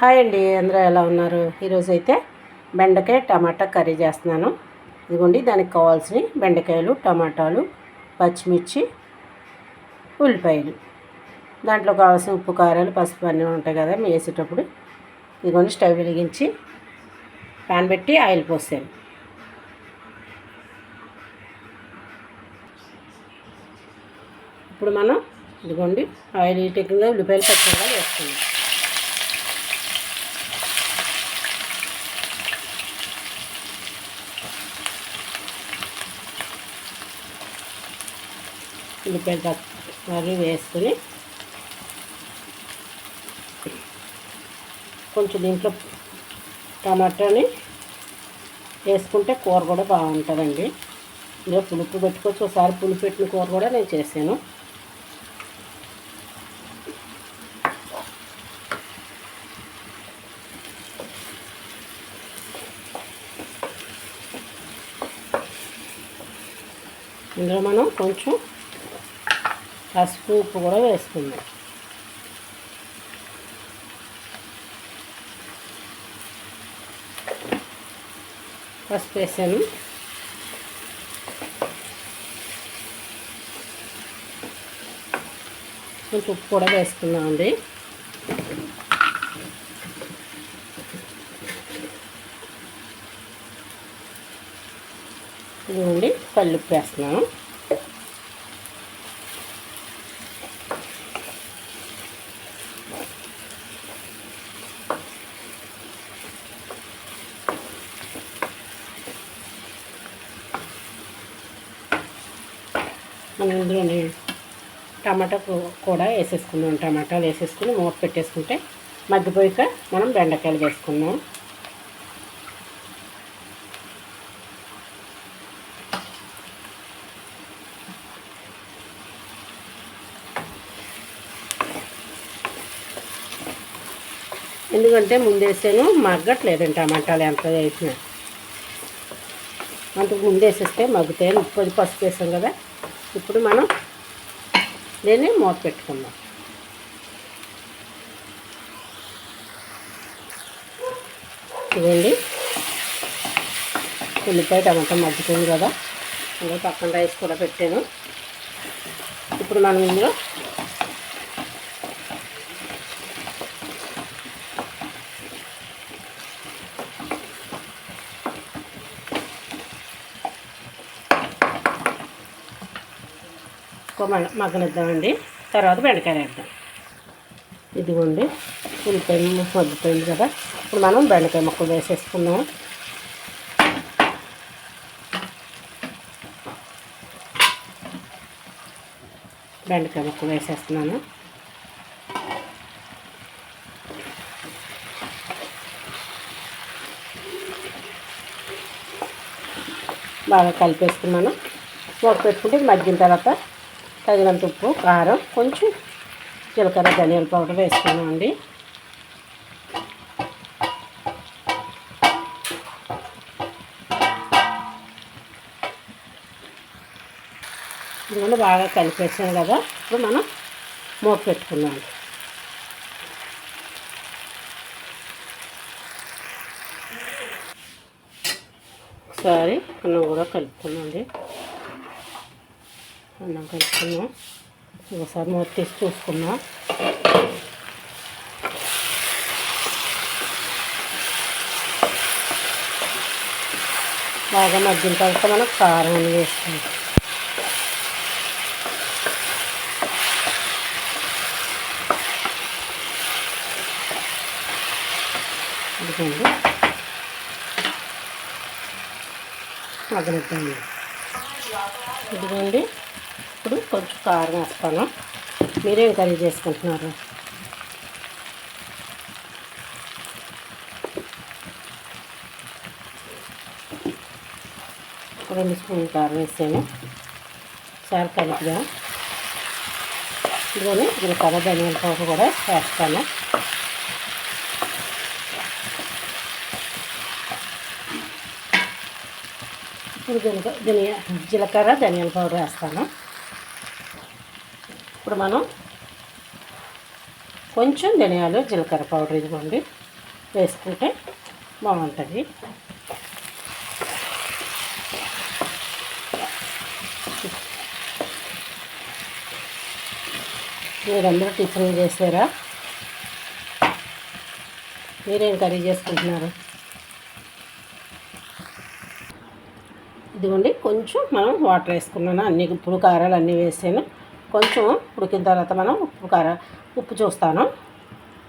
Hi అండి అందరూ ఎలా ఉన్నారు? ఈరోజు అయితే బెండకాయ టమాటా కర్రీ చేస్తున్నాను. ఇదిగోండి దానికి కావాల్సిన బెండకాయలు టమాటాలు పచ్చిమిర్చి ఉల్లిపాయలు. దాంట్లో కావాల్సిన ఉప్పు కారాలు పసుపు అన్నీ ఉంటాయి కదా వేసేటప్పుడు ఇదిగోండి స్టవ్ వెలిగించి పాన్ పెట్టి ఆయిల్ పోసాను ఇప్పుడు మనం ఇదిగోండి ఆయిల్ హీటెక్కింగా ఉల్లిపాయలు పచ్చిమిరపకాయలు వేసుకుందాం ఉల్లిపాయలు మరి వేసుకొని కొంచెం దీంట్లో టమాటాని వేసుకుంటే కూర కూడా బాగుంటుందండి. ఇందులో పులుపు పెట్టుకోవచ్చు. ఒకసారి పులుపు పెట్టిన కూర కూడా నేను చేశాను. ఇందులో మనం కొంచెం పసుపు ఉప్పు కూడా వేసుకుందాం. పసుపు వేసాను. కొంచెం ఉప్పు కూడా వేసుకుందామండి ఇదిగోండి కల్లుప్పు వేస్తున్నాను మనం ఇందులోని టమాటా కూడా వేసేసుకుందాం టమాటాలు వేసేసుకుని మూత పెట్టేసుకుంటే మగ్గిపోయాక మనం బెండకాయలు వేసుకుందాం. ఎందుకంటే ముందేసాను మగ్గట్లేదండి టమాటాలు ఎంత వేసినా. అంతకు ముందేసేస్తే మగ్గుతాయి పసుపు వేసాం కదా. ఇప్పుడు మనం దీన్ని మూత పెట్టుకుందాం ఇదండి ఉల్లిపాయ టమాటా మగ్గుతుంది కదా. ఇంకా పక్కన రైస్ కూడా పెట్టాను. ఇప్పుడు మనం ఇందులో ఎక్కువ మగ మగ్గనిద్దామండి తర్వాత బెండకాయ వేద్దాం. ఇదిగోండి ఉల్లిపాయ మగ్గిపోయింది కదా. ఇప్పుడు మనం బెండకాయ ముక్కలు వేసేసుకున్నాం బెండకాయ ముక్కలు వేసేస్తున్నాను. బాగా కలిపేసుకున్నాను. మొక్క పెట్టుకుంటే మగ్గిన తర్వాత తగినంత ఉప్పు కారం కొంచెం జీలకర్ర ధనియాల పౌడర్ వేసుకున్నామండి ఇదిగోండి బాగా కలిపేసాం కదా ఇప్పుడు మనం మూత పెట్టుకున్నాం ఒకసారి అన్నం కూడా కలుపుకున్నాం అన్నం కలుపుకున్నాం. ఒకసారి మూత తీసి చూసుకున్నాం బాగా మగ్గిన తర్వాత మనం కారం అని వేసుకుంటాం ఇదిగోండి. మగ్గనిద్దామండి ఇదిగోండి. ఇప్పుడు కొంచెం కారం వేస్తాను. మీరేం కర్రీ చేసుకుంటున్నారు? రెండు స్పూన్ కారం వేసాను. సార్ కలిపిగా ఇదిగోని జీలకర్ర ధనియాల పౌడర్ కూడా వేస్తాను. ఇప్పుడు జీలక ధనియా జీలకర్ర ధనియాల పౌడర్ వేస్తాను. ఇప్పుడు మనం కొంచెం ధనియాలు జీలకర్ర పౌడర్ ఇదిగోండి వేసుకుంటే బాగుంటుంది. మీరందరూ టిఫిన్ చేసారా మీరేం కర్రీ చేసుకుంటున్నారు? ఇదిగోండి కొంచెం మనం వాటర్ వేసుకున్నాను? అన్ని ఇప్పుడు కారాలు అన్నీ వేసాను. కొంచెం ఉడికిన తర్వాత మనం ఉప్పు కార ఉప్పు చూస్తాను.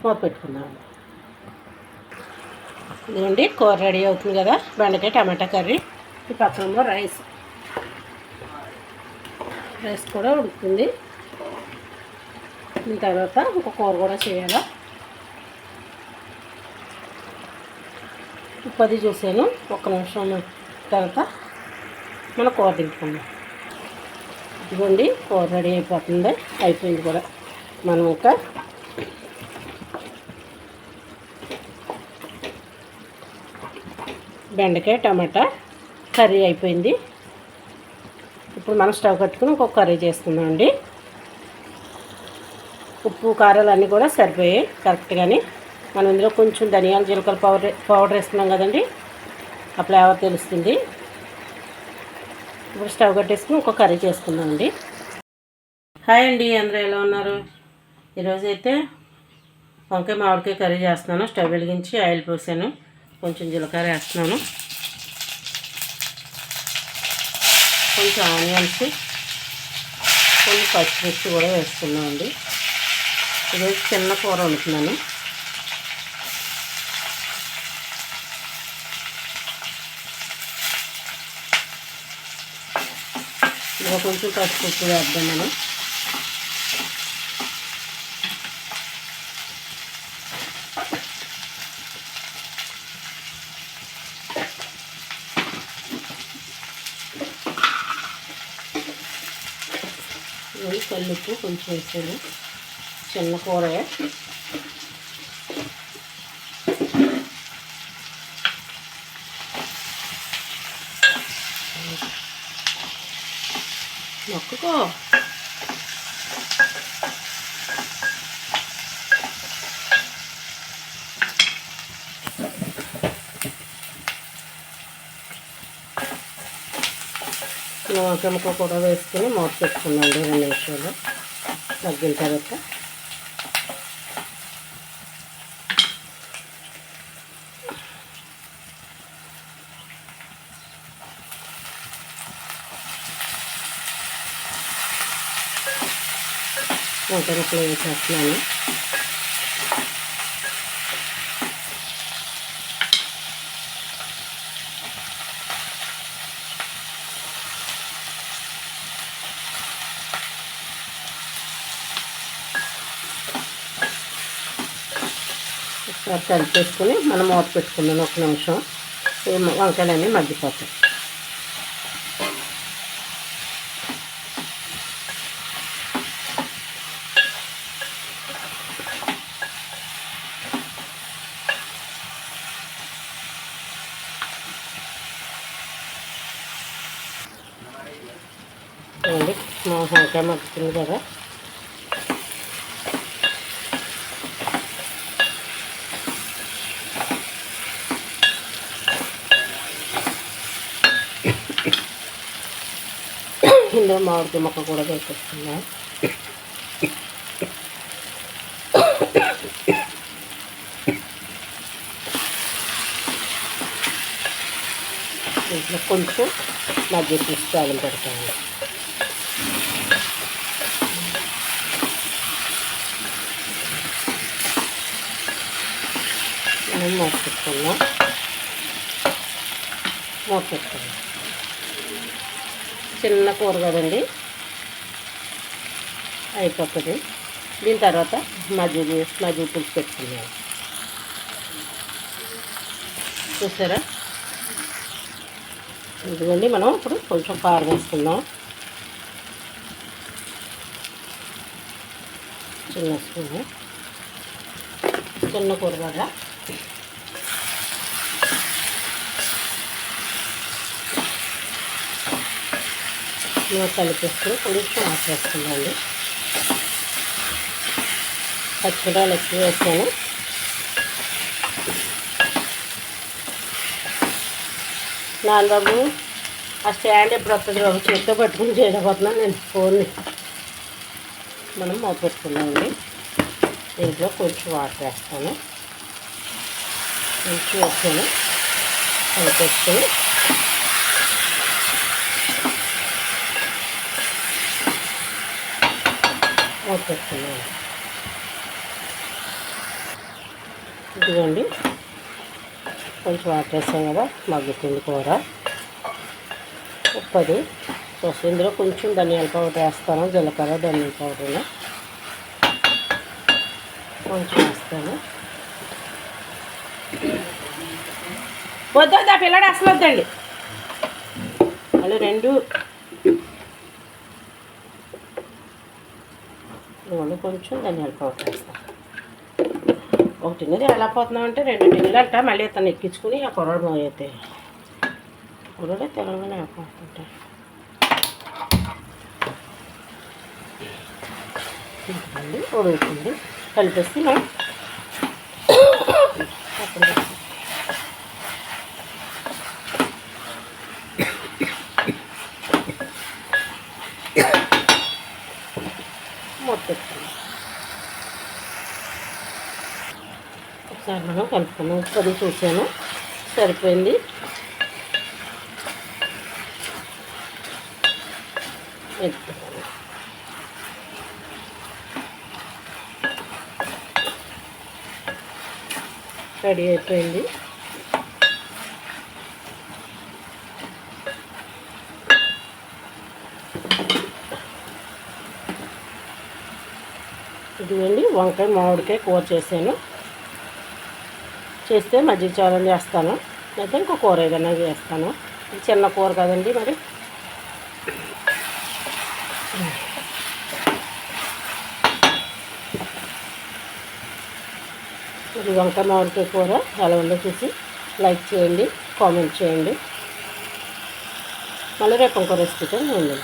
మూత పెట్టుకుందాం. ఇదిగోండి కూర రెడీ అవుతుంది కదా. బెండకాయ టమాటా కర్రీ ఈ పక్కనలో రైస్. రైస్ కూడా ఉడుకుతుంది దీని తర్వాత ఒక కూర కూడా చేయాలా? ఉప్పది చూసాను. ఒక నిమిషం తర్వాత మన కూర తింటుకుందాం ఇదిగోండి కూర రెడీ అయిపోతుంది. అయిపోయింది కూడా మనం ఇంకా బెండకాయ టమాటా కర్రీ అయిపోయింది. ఇప్పుడు మనం స్టవ్ కట్టుకుని ఇంకొక కర్రీ చేసుకుందాం అండి. ఉప్పు కారాలు అన్నీ కూడా సరిపోయాయి కరెక్ట్గాని మనం ఇందులో కొంచెం ధనియాల జీలకర్ర పౌడర్ పౌడర్ వేస్తున్నాం కదండి. ఆ ఫ్లేవర్ తెలుస్తుంది. ఇప్పుడు స్టవ్ కట్టేసుకుని ఒక కర్రీ చేసుకుందాం అండి హాయ్ అండి అందరూ ఎలా ఉన్నారు? ఈరోజైతే అయితే వంకాయ మామిడికాయ కర్రీ చేస్తున్నాను. స్టవ్ వెలిగించి ఆయిల్ పోసాను. కొంచెం జీలకర్ర వేస్తున్నాను. కొంచెం ఆనియన్స్ కొన్ని పచ్చిమిర్చి కూడా వేస్తున్నాం అండి ఈరోజు చిన్న కూర వండుతున్నాను. ఇంకా కొంచెం పసుపు ఉప్పు వేద్దాం మనం. కల్లుప్పు కొంచెం వేసాను. చిన్న కూర మొక్కకో నూనె కూడా వేసుకుని మూత పెట్టుకున్నాండి రెండు నిమిషాలు తగ్గిన తర్వాత వంట రూపాయలు వేసేస్తున్నాను ఒకసారి కలిపేసుకుని మనం మూత పెట్టుకున్నాను ఒక నిమిషం వంకాయలన్నీ మగ్గిపోతాయి మా వంకాయ మగ్గుతుంది కదా ఇందులో మామిడి మొక్క కూడా వేసేస్తున్నా. ఇంట్లో కొంచెం మధ్య తీసి తాళం పెడతాను. మూత పెట్టుకున్నాం మూత పెట్టుకుందాం చిన్న కూర కదండి. అయిపోతుంది. దీని తర్వాత మజ్జిగ మజ్జిగ పులుసు పెట్టుకున్నాను చూసారా? ఇదిగోండి మనం ఇప్పుడు కొంచెం కారం వేసుకుందాం. చిన్న స్పూన్. చిన్న కూర కదా వాటిని కలిపేసుకుని కొంచెం వాటర్ వేసుకుందండి పచ్చిమిరపాలు ఎక్కువ వేసాను. నాన్నబాబు ఆ స్టాండ్ ఎప్పుడు వస్తుంది బాబు? చేతితో పట్టుకుని చేయకపోతున్నాను నేను ఫోన్ని. మనం మోపెట్టుకున్నామండి దీంట్లో కొంచెం వాటర్ వేస్తాను. కొంచెం వేస్తాను కలిపేసుకొని పెట్టుకున్నాను ఇదిగోండి. కొంచెం వాటర్ వేసాం కదా మగ్గుతుంది కూర. ఉప్పది. సో ఇందులో కొంచెం ధనియాల పౌడర్ వేస్తాను జీలకర్ర ధనియాల పౌడర్ కొంచెం వేస్తాను. వద్దు వద్దు ఆ పిల్లడు అసలు వద్దండి మళ్ళీ రెండు నూనె కొంచెం ధనియాల పౌడర్ వేస్తాను ఒక టిన్నెలు ఎలా పోతున్నామంటే రెండు టిన్నెలు అంట మళ్ళీ ఇతను ఎక్కించుకుని ఆ కుర్రడు అయితే కుర్రడే తెలంగాణ అయిపోతుంటే ఇంకండి ఉడుకుతుంది కలిపేసి మనం పక్కన పెట్టుకుందాం. మూత పెట్టుకుందాం ఒకసారి మనం కలుపుకున్నాం. ఉప్పు అది చూసాను సరిపోయింది. రెడీ అయిపోయింది. ఇదిగోండి వంకాయ మామిడికాయ కూర చేశాను. చేస్తే మజ్జిగ చారం చేస్తాను. అయితే ఇంకో కూర ఏదైనా చేస్తాను. ఇది చిన్న కూర కదండి మరి. ఇది వంకాయ మామిడికాయ కూర. ఎలా ఉందో చూసి లైక్ చేయండి కామెంట్ చేయండి. మళ్ళీ రేపు ఇంకో రెసిపీతో నేను